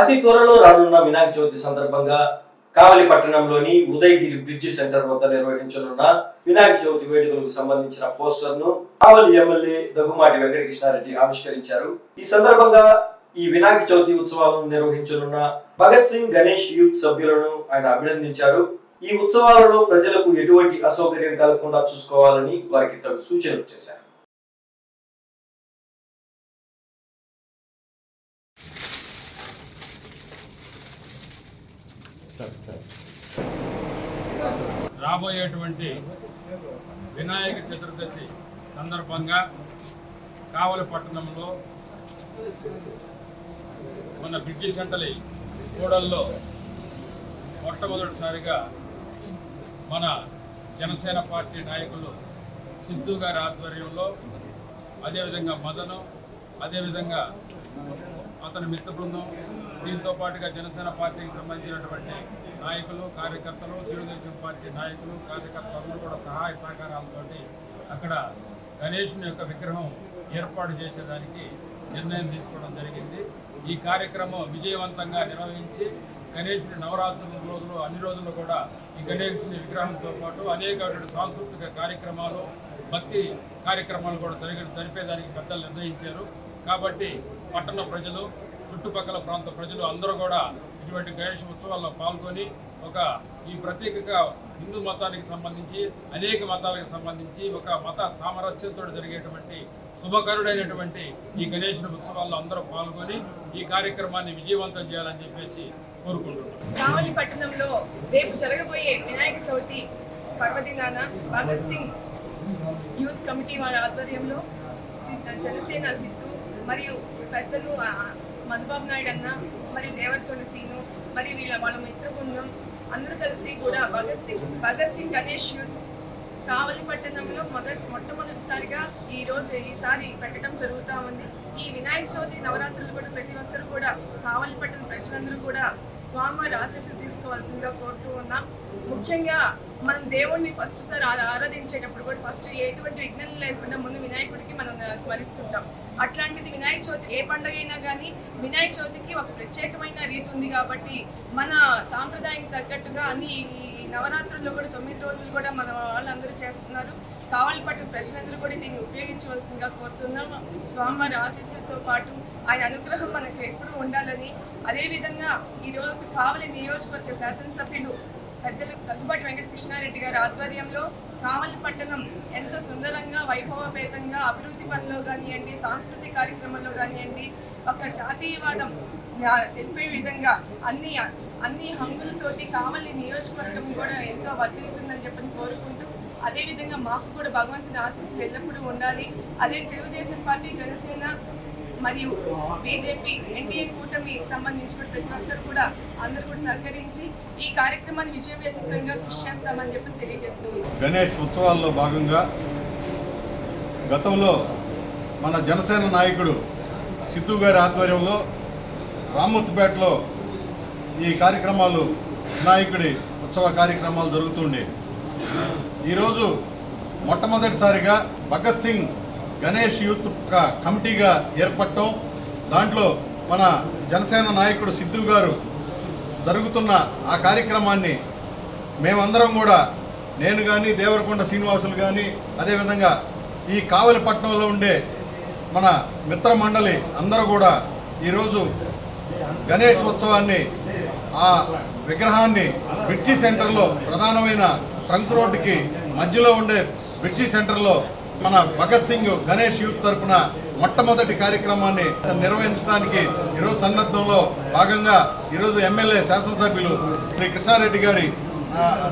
అతి త్వరలో రానున్న వినాయక చవితి సందర్భంగా కావలి పట్టణంలోని ఉదయగిరి బ్రిడ్జి సెంటర్ వద్ద నిర్వహించనున్న వినాయక చవితి వేడుకలకు సంబంధించిన పోస్టర్ను కావలి ఎమ్మెల్యే దగ్గుమాటి వెంకటకృష్ణారెడ్డి ఆవిష్కరించారు. ఈ సందర్భంగా ఈ వినాయక చవితి ఉత్సవాలను నిర్వహించనున్న భగత్ సింగ్ గణేష్ యూత్ సభ్యులను ఆయన అభినందించారు. ఈ ఉత్సవాలలో ప్రజలకు ఎటువంటి అసౌకర్యం కలగకుండా చూసుకోవాలని వారికి తగు సూచనలు చేశారు. రాబోయేటువంటి వినాయక చతుర్దశి సందర్భంగా కావలి పట్టణంలో మన బ్రిడ్జి అంటలి కూడల్లో మొట్టమొదటిసారిగా మన జనసేన పార్టీ నాయకులు సిద్ధు గారి ఆధ్వర్యంలో అదేవిధంగా మదను అదేవిధంగా అతని మిత్ర బృందం దీంతో పాటుగా జనసేన పార్టీకి సంబంధించినటువంటి నాయకులు కార్యకర్తలు తెలుగుదేశం పార్టీ నాయకులు కార్యకర్తలు అందరూ కూడా సహాయ సహకారాలతోటి అక్కడ గణేషుని యొక్క విగ్రహం ఏర్పాటు చేసేదానికి నిర్ణయం తీసుకోవడం జరిగింది. ఈ కార్యక్రమం విజయవంతంగా నిర్వహించి గణేషుని నవరాత్రుల రోజులు అన్ని రోజులు కూడా ఈ గణేషుని విగ్రహంతో పాటు అనేక సాంస్కృతిక కార్యక్రమాలు భక్తి కార్యక్రమాలు కూడా జరిగి జరిపేదానికి పెద్దలు నిర్ణయించారు. కాబట్టి పట్టణ ప్రజలు చుట్టుపక్కల ప్రాంత ప్రజలు అందరూ కూడా ఇటువంటి గణేష్ ఉత్సవాల్లో పాల్గొని ఒక ఈ ప్రత్యేకంగా హిందూ మతానికి సంబంధించి అనేక మతాలకు సంబంధించి ఒక మత సామరస్యంతో జరిగేటువంటి శుభకరుడైనటువంటి ఈ గణేష్ ఉత్సవాల్లో అందరూ పాల్గొని ఈ కార్యక్రమాన్ని విజయవంతం చేయాలని చెప్పేసి కోరుకుంటున్నాం. కావలి పట్టణంలో రేపు జరగబోయే వినాయక చవితి పర్వదినాన భగత్ సింగ్ యూత్ కమిటీ వారి ఆధ్వర్యంలో జనసేన సిద్ధు మరియు పెద్దలు మధుబాబు నాయుడు అన్న మరి దేవరకొండ సీను మరి వీళ్ళ వాళ్ళ మిత్ర బృందం అందరూ కలిసి కూడా భగత్ సింగ్ భగత్ సింగ్ గణేష్ యూత్ కావలి పట్టణంలో మొదటి మొట్టమొదటిసారిగా ఈ రోజు ఈసారి పెట్టడం జరుగుతా ఉంది. ఈ వినాయక చవితి నవరాత్రులు కూడా ప్రతి ఒక్కరు కూడా కావలి పట్టణ ప్రజలందరూ కూడా స్వామివారి ఆశీస్సులు తీసుకోవాల్సిందిగా కోరుతూ ఉన్నాం. ముఖ్యంగా మనం దేవుణ్ణి ఫస్ట్ సార్ ఆరాధించేటప్పుడు కూడా ఫస్ట్ ఎటువంటి విఘ్నం లేకుండా ముందు వినాయకుడికి మనం స్మరిస్తుంటాం. అట్లాంటిది వినాయక చవితి ఏ పండుగ అయినా కానీ వినాయక చవితికి ఒక ప్రత్యేకమైన రీతి ఉంది కాబట్టి మన సాంప్రదాయం తగ్గట్టుగా అన్ని నవరాత్రుల్లో కూడా తొమ్మిది రోజులు కూడా మన వాళ్ళందరూ చేస్తున్నారు. కావాలి పట్టు ప్రజలందరూ కూడా దీన్ని ఉపయోగించవలసిందిగా కోరుతున్నాం. స్వామివారి ఆశీస్సులతో పాటు ఆయన అనుగ్రహం మనకు ఎప్పుడూ ఉండాలని అదేవిధంగా ఈరోజు కావలి నియోజకవర్గ శాసనసభ్యులు పెద్దలు దగ్గుబాటి వెంకటకృష్ణారెడ్డి గారి ఆధ్వర్యంలో కావలి పట్టణం ఎంతో సుందరంగా వైభవపేతంగా అభివృద్ధి పనిలో కానివ్వండి సాంస్కృతిక కార్యక్రమంలో కానివ్వండి ఒక జాతీయవాదం తెలిపే విధంగా అన్ని అన్ని హంగులతోటి కామల్ని నియోజకవర్గం కూడా ఎంతో వర్తిల్లుతుందని చెప్పని కోరుకుంటూ అదేవిధంగా మాకు కూడా భగవంతుని ఆశీస్సులు ఎల్లప్పుడూ ఉండాలి. అదే తెలుగుదేశం పార్టీ జనసేన మరియు బీజేపీ ఎన్డీఏ కూటమి సంబంధించిన ప్రతి ఒక్కరు కూడా అందరూ కూడా సహకరించి ఈ కార్యక్రమాన్ని విజయవంతంగా కృషి చేస్తామని చెప్పి తెలియజేస్తుంది గణేష్ ఉత్సవాల్లో భాగంగా గతంలో మన జనసేన నాయకుడు సిద్ధు గారి ఆధ్వర్యంలో రామ్మూర్తిపేటలో ఈ కార్యక్రమాలు వినాయకుడి ఉత్సవ కార్యక్రమాలు జరుగుతుండే ఈరోజు మొట్టమొదటిసారిగా భగత్ సింగ్ గణేష్ యూత్ కమిటీగా ఏర్పడటం దాంట్లో మన జనసేన నాయకుడు సిద్ధు గారు జరుగుతున్న ఆ కార్యక్రమాన్ని మేమందరం కూడా నేను కానీ దేవరకొండ శ్రీనివాసులు కానీ అదేవిధంగా ఈ కావలిపట్నంలో ఉండే మన మిత్ర మండలి అందరూ కూడా ఈరోజు గణేష్ ఉత్సవాన్ని ఆ విగ్రహాన్ని బ్రిడ్జి సెంటర్లో ప్రధానమైన ట్రంక్ రోడ్డుకి మధ్యలో ఉండే బ్రిడ్జి సెంటర్లో మన భగత్ సింగ్ గణేష్ యూత్ తరపున మొట్టమొదటి కార్యక్రమాన్ని నిర్వహించడానికి ఈరోజు సన్నద్ధంలో భాగంగా ఈరోజు ఎమ్మెల్యే శాసనసభ్యులు శ్రీ కృష్ణారెడ్డి గారి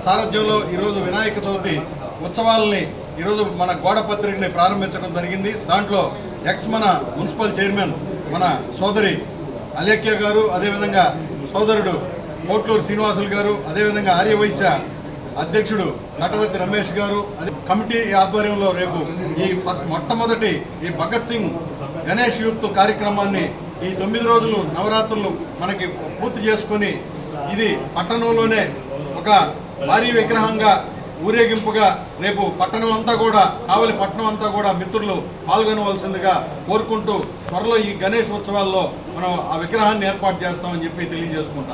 సారథ్యంలో ఈరోజు వినాయక చవితి ఉత్సవాలని ఈరోజు మన గోడ పత్రికని ప్రారంభించడం జరిగింది. దాంట్లో ఎక్స్ మన మున్సిపల్ చైర్మన్ మన సోదరి అలేఖ్య గారు అదేవిధంగా సోదరుడు కోట్లూరు శ్రీనివాసులు గారు అదేవిధంగా ఆర్యవైశ్య అధ్యక్షుడు నటవతి రమేష్ గారు అది కమిటీ ఆధ్వర్యంలో రేపు ఈ ఫస్ట్ మొట్టమొదటి ఈ భగత్ సింగ్ గణేష్ యూత్ కార్యక్రమాన్ని ఈ తొమ్మిది రోజులు నవరాత్రులు మనకి పూర్తి చేసుకొని ఇది పట్టణంలోనే ఒక భారీ విగ్రహంగా ఊరేగింపుగా రేపు పట్టణం అంతా కూడా కావలి పట్టణం అంతా కూడా మిత్రులు పాల్గొనవలసిందిగా కోరుకుంటూ త్వరలో ఈ గణేష్ ఉత్సవాల్లో మనం ఆ విగ్రహాన్ని ఏర్పాటు చేస్తామని చెప్పి తెలియజేసుకుంటాం